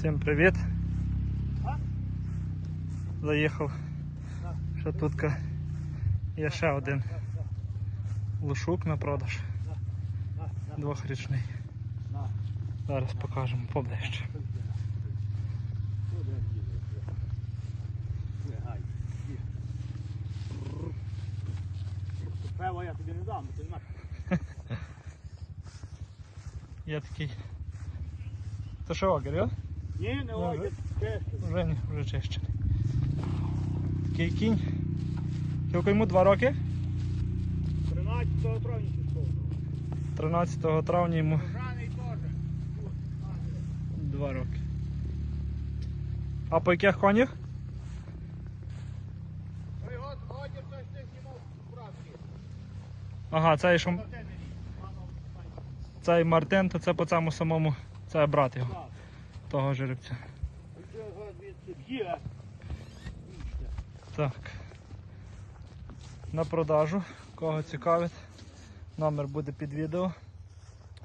Всім привіт. Заїхав. Ще тут є ще один лушук на продаж. Двохрічний. Зараз покажемо поближче. Пево я тобі не дам, ти не. Є такий. Це що огір? Ні, не ой, Вже ні, вже чищений. Такий кінь. Скільки йому два роки? 13 травня число. 13 травня йому Рожаний теж. два роки. А по яких конях? Той, що знімав справки. Ага, цей що цей Мартин, то це по цьому самому, це брат його. Того жеребця. Так. На продажу. Кого цікавить, номер буде під відео.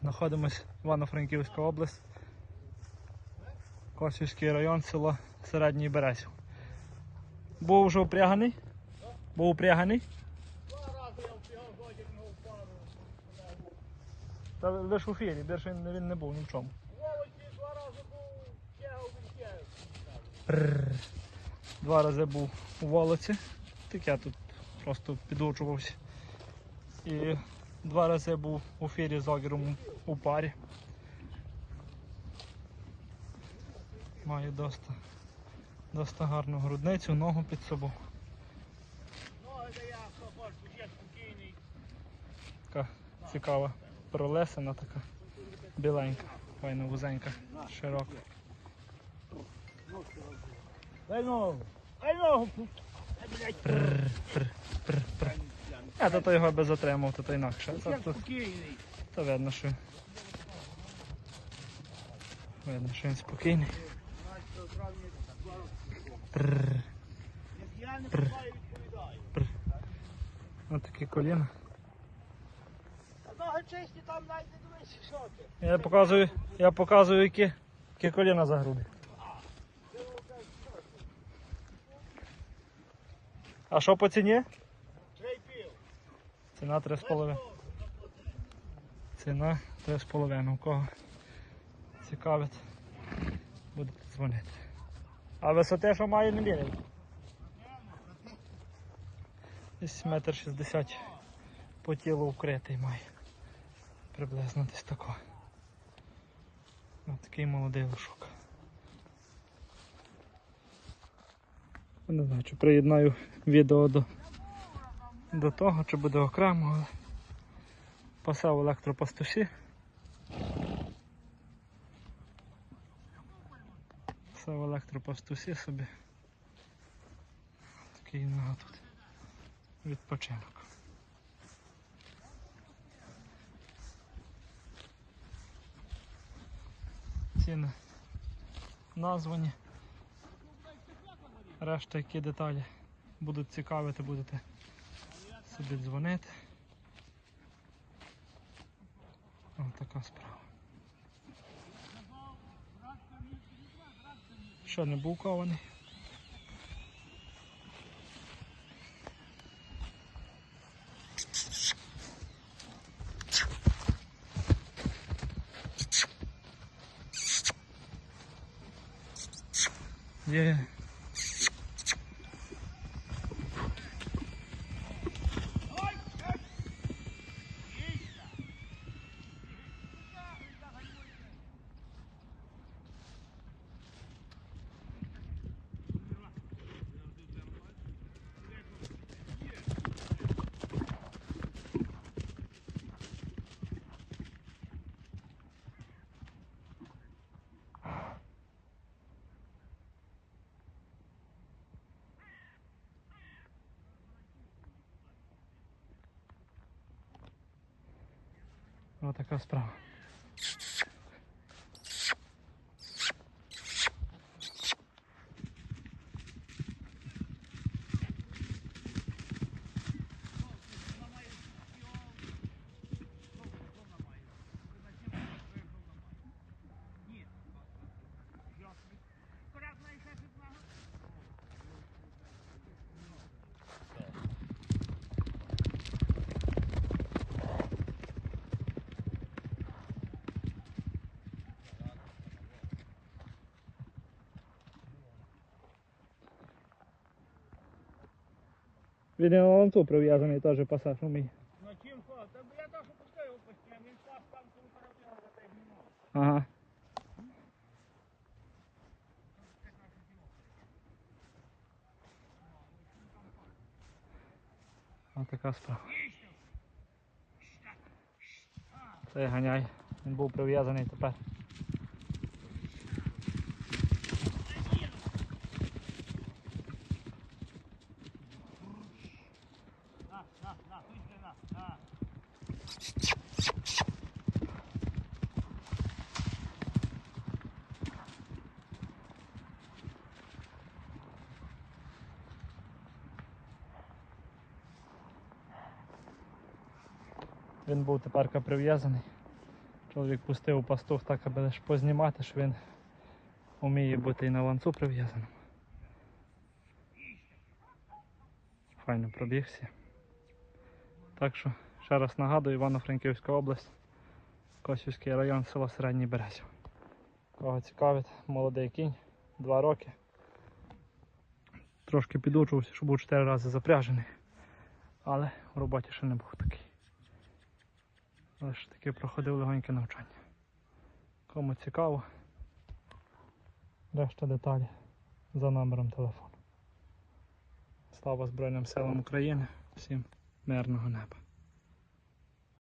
Знаходимось Івано-Франківська область. Косівський район, село Середній Березів. Був вже упряганий? Був упряганий? Два рази я з одірного пару. Та лише в ефірі, більше він, він не був ні в чому. Волоці два рази був тягав він тягав. Прррр. Два рази був у Волоці. Так я тут просто підучувався. І два рази був у фірі з огіром у парі. Має доста, доста гарну грудницю, ногу під собою. Така цікава пролесена така біленька, файна вузенька, широка. Дай ногу. Дай ногу. А то, то його би затримав, то, то інакше. Це тут видно, що. Видно, що він спокійний. 13 травня два роки. Прррр. Я не буваю відповідаю. Ось такі коліна. Я показую, я показую, які, які коліна за груди. А що по ціні? Три пів. Ціна 3,5. Ціна 3,5. У кого цікавить, будете дзвонити. А висоти, що має, не міряй. Десь метр шістдесят по тілу вкритий має. Приблизно десь тако. Ось такий молодий лошок. Не знаю, чи приєднаю відео до, до того, чи буде окремо, пасав електропастусі. Пасав електропастусі собі. Такий нога тут. Відпочинок. Ціни названі. Решта які деталі будуть цікавити, будете собі дзвонити. Ось така справа. Ще не був кований. Є. Ось така справа. Він і на ланцу прив'язаний теж пасаж уміє. Ну чим що? Та я теж пускаю постійно, він пас там коли перебігав за 5 минут. Ага. Ось така справа. Це ганяй. Він був прив'язаний тепер. Він був тепер прив'язаний. Чоловік пустив пастух так, аби лише познімати, що він вміє бути і на ланцу прив'язаним. Файно пробігся. Так що, ще раз нагадую, Івано-Франківська область, Косівський район, село Середній Березів. Кого цікавить, молодий кінь, 2 роки. Трошки підучувався, що був 4 рази запряжений, але в роботі ще не був такий. Ж таки проходив легоньке навчання. Кому цікаво, решта деталі за номером телефону. Слава Збройним силам України, всім мирного неба.